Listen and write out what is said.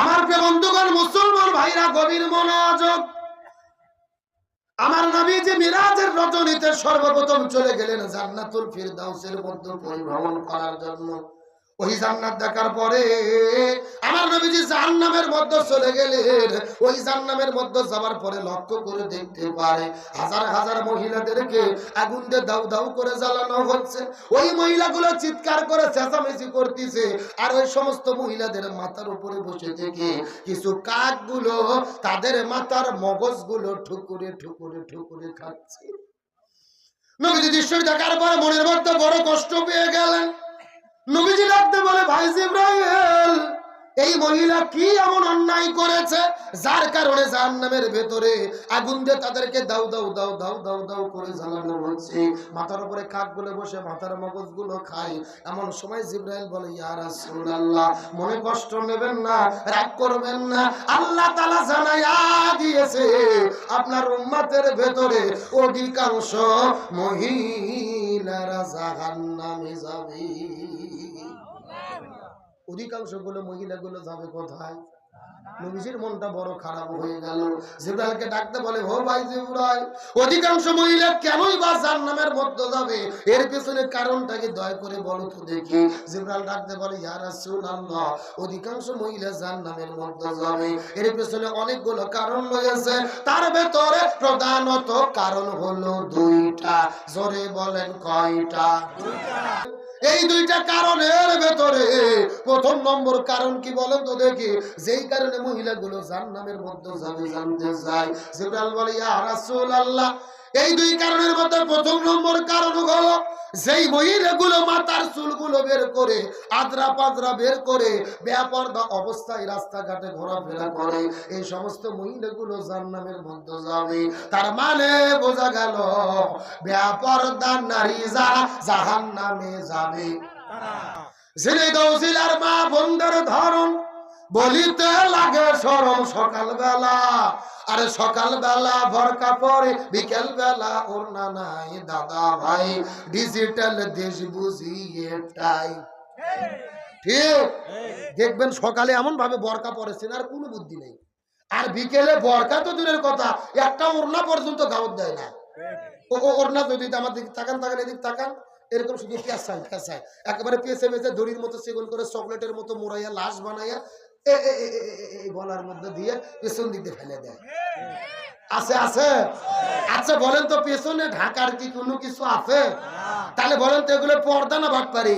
আমার বন্ধুগণ, মুসলমান ভাইরা, গভীর মনোযোগ। আমার নবী যে মিরাজের রচনীতে সর্বপ্রথম চলে গেলেন জান্নাতুল ফিরদাউসের মধ্যে পরিভ্রমণ করার জন্য। ওই জান্নাত দেখার পরে আমার নবীজি জাহান্নামের মধ্যে চলে গেলেন। ওই জাহান্নামের মধ্যে যাওয়ার পরে লক্ষ্য করে দেখতে পারে হাজার হাজার মহিলাদেরকে আগুন দিয়ে দাউ দাউ করে জ্বালানো হচ্ছে। ওই মহিলাগুলো চিৎকার করে চেঁচামেচি করতেছে আর ওই সমস্ত মহিলাদের মাথার উপরে বসে থেকে কিছু কাকগুলো তাদের মাথার মগজগুলো ঠুকুরে ঠুকুরে ঠুকুরে খাচ্ছে। নবীজি দৃশ্যটি দেখার পরে মনের মধ্যে বড় কষ্ট পেয়ে গেলেন। নবীজি ডাকতে বলে ভাই জিব্রাইল! এই মহিলা কি এমন অন্যায় করেছে? যার কারণে জাহান্নামের ভেতরে আগুন দিয়ে তাদেরকে দাও দাও দাও দাও দাও দাও করে জ্বালানো হচ্ছে। মাথার উপরে কাকগুলো বসে মাথার মগজগুলো খায়। এমন সময় জিব্রাইল বলে, ইয়া রাসূলুল্লাহ, মনে কষ্ট নেবেন না, রাগ করবেন না। আল্লাহ তাআলা জানাইয়া দিয়েছে, আপনার উম্মতের ভেতরে অধিকাংশ মহিলারা জাহান্নামে যাবে। অধিকাংশগুলো মহিলাগুলো যাবে কোথায়? নবীজির মনটা বড় খারাপ হয়ে গেল। জিব্রাইলকে ডাকতে বলে, ও ভাই জিব্রাইল, অধিকাংশ মহিলা কেনই বা জাহান্নামের মধ্যে যাবে? এর পেছনে কারণটা কি দয়া করে বলো তো দেখি। জিব্রাইল ডাকতে বলে, ইয়া রাসূলুল্লাহ, অধিকাংশ মহিলা জাহান্নামের মধ্যে যাবে। এর পেছনে অনেকগুলো কারণ রয়েছে। তার ভেতরে প্রধানত কারণ হলো দুইটা। জোরে বলেন কয়টা? এই দুইটা কারণের ভেতরে প্রথম নম্বর কারণ কি বলেন তো দেখি? যেই কারণে মহিলাগুলো জাহান্নামের মধ্যে যাবে জানতে যায় জিবরাল বলে, ইয়া রাসূলুল্লাহ। এই দুই কারণের মধ্যে প্রথম নম্বর কারণ হলো যেই মহিলাগুলো মাথার চুলগুলো বের করে আদ্রা পাদ্রা বের করে বেপর্দা অবস্থায় রাস্তাঘাটে ঘোরাফেরা করে, এই সমস্ত মহিলাগুলো জাহান্নামের মধ্যে যাবে। তার মানে বোঝা গেল বেপর্দা নারী যারা জাহান্নামে যাবে। জেনে জেলার মা বন্ধের ধরন, বলিতে লাগে সরম সকালবেলা। আরে সকালবেলা ভরকা পরে বিকেল বেলা ওর না নাই, দাদা ভাই ডিজিটাল দেশ বুঝি এটাই দেখবেন সকালে এমন ভাবে বরকা পরেছেন আর কোনো বুদ্ধি নেই। আর বিকেলে বরকা তো দূরের কথা, একটা ওড়না পর্যন্ত গাউত দেয় না। ও ও, ওড়না যদি আমার দিকে তাকান তাকান, এদিক তাকান। এরকম শুধু পেঁচায় পেঁচায়। একেবারে পেঁচে মেচে দড়ির মতো সেগুন করে চকলেটের মতো মোড়াইয়া, লাশ বানাইয়া গলার মধ্যে দিয়ে পেছন দিকে ফেলে দেয়। আছে আছে? আচ্ছা বলেন তো পেছনে ঢাকার কি কোনো কিছু আছে? তাহলে বলেন তো এগুলো পর্দা না ভাট পারি